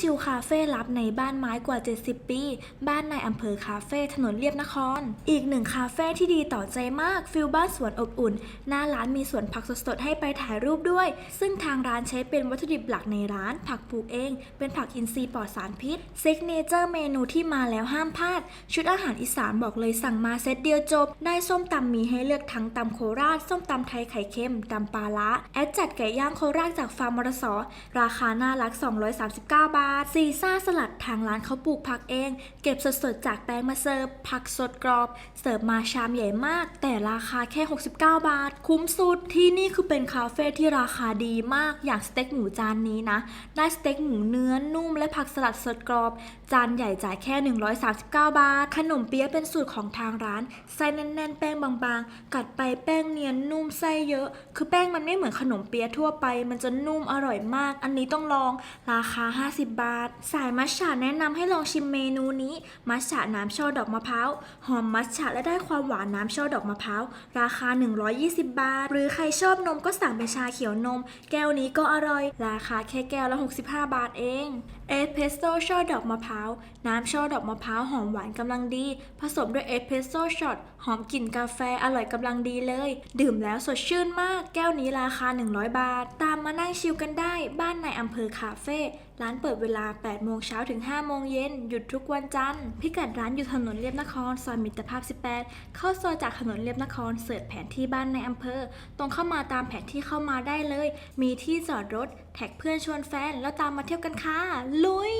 ชิลคาเฟ่ลับในบ้านไม้กว่า 70 ปี บ้านในอำเภอคาเฟ่ถนนเลียบนคร อีกหนึ่งคาเฟ่ที่ดีต่อใจมากฟิลบ้านสวนอบอุ่น หน้าร้านมีสวนผักสดๆให้ไปถ่ายรูปด้วย ซึ่งทางร้านใช้เป็นวัตถุดิบหลักในร้าน ผักปลูกเอง เป็นผักอินทรีย์ปลอดสารพิษซิกเนเจอร์เมนูที่มาแล้วห้ามพลาด ชุดอาหารอีสานบอกเลยสั่งมาเซตเดียวจบ ได้ส้มตำมีให้เลือกทั้งตำโคราช ส้มตำไทยไข่เค็มตำปลาละแอดจัดไก่ย่างโคราชจากฟาร์มมรสอราคาน่ารัก 239 บาทซีซ่าสลัดทางร้านเขาปลูกผักเอง เก็บสดๆ จากแปลงมาเสิร์ฟ ผักสดกรอบ เสิร์ฟมาชามใหญ่มาก แต่ราคาแค่ 69 บาท คุ้มสุด ที่นี่คือเป็นคาเฟ่ที่ราคาดีมาก อย่างสเต็กหมูจานนี้นะ ได้สเต็กหมูเนื้อนุ่มและผักสลัดสดกรอบ จานใหญ่จ่ายแค่ 139 บาท ขนมเปี๊ยะเป็นสูตรของทางร้าน ไส้แน่นๆ แป้งบางๆ กัดไปแป้งเนียนนุ่มไส้เยอะ คือแป้งมันไม่เหมือนขนมเปี๊ยะทั่วไป มันจะนุ่มอร่อยมาก อันนี้ต้องลอง ราคา 50บาท สายมัชฉะแนะนำให้ลองชิมเมนูนี้ มัชฉะน้ำช่อดอกมะพร้าว หอมมัชฉะและได้ความหวานน้ำช่อดอกมะพร้าว ราคา 120 บาท หรือใครชอบนมก็สั่งเป็นชาเขียวนม แก้วนี้ก็อร่อย ราคาแค่แก้วละ 65 บาทเอง เอสเพรสโซ่ช่อดอกมะพร้าว น้ำช่อดอกมะพร้าวหอมหวานกำลังดี ผสมด้วยเอสเพรสโซ่ช็อต หอมกลิ่นกาแฟอร่อยกำลังดีเลย ดื่มแล้วสดชื่นมาก แก้วนี้ราคา 100 บาท ตามมานั่งชิลกันได้ บ้านในอำเภอคาเฟ่ ร้านเปิดดเวลา 8 โมงเช้าถึง 5 โมงเย็น หยุดทุกวันจันทร์ พิกัดร้านอยู่ถนนเลียบนคร ซอยมิตรภาพ 18 เข้าซอยจากถนนเลียบนคร เสิร์ชแผนที่บ้านในอำเภอ ตรงเข้ามาตามแผนที่เข้ามาได้เลย มีที่จอดรถ แท็กเพื่อนชวนแฟน แล้วตามมาเที่ยวกันค่ะ ลุย